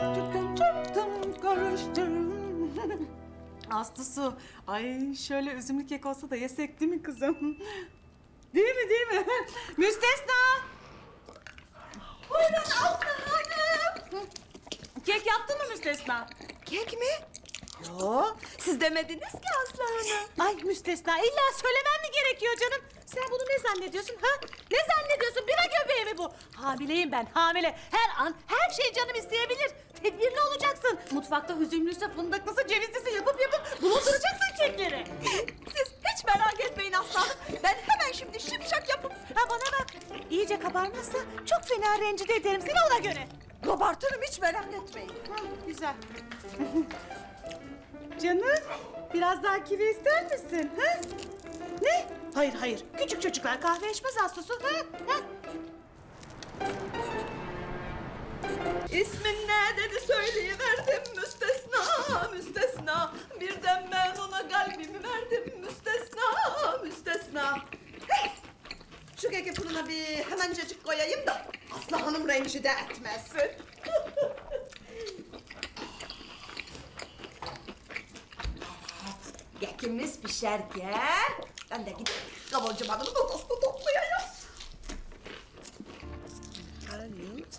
Çıktım çıktım karıştırdım. Aslı su. Ay şöyle üzümlü kek olsa da yesek değil mi kızım? Değil mi değil mi? Müstesna. Buyurun Aslı Hanım. Kek yaptın mı Müstesna? Kek mi? Yo, siz demediniz ki Aslı Hanım. Ay müstesna illa söylemem mi gerekiyor canım? Sen bunu ne zannediyorsun ha? Ne zannediyorsun? Göbeği mi bu? Hamileyim ben hamile. Her an her şey canım isteyebilir. Tedbirli olacaksın. Mutfakta üzümlüyse, fındıklısı, cevizlisi yapıp yapıp bulunduracaksın kekleri. Siz hiç merak etmeyin Aslı Hanım. Ben hemen şimdi şipşak yapıp Ha bana bak. İyice kabarmazsa çok fena rencide ederim seni ona göre. kabartırım hiç merak etmeyin. Ha, güzel. Canım, biraz daha kivi ister misin? Ha? Ne? Hayır hayır. Küçük çocuklar kahve içmez Aslısu. Ha? Ha? İsmin ne dedi söyleyiverdim müstesna müstesna. Birden ben ona kalbimi verdim müstesna müstesna. Hey! Şu keki fırına bir hemencecik koyayım da Aslı Hanım rencide etmesin. Kekimiz pişerken ben de gidip kavurcum hanımın odasına cute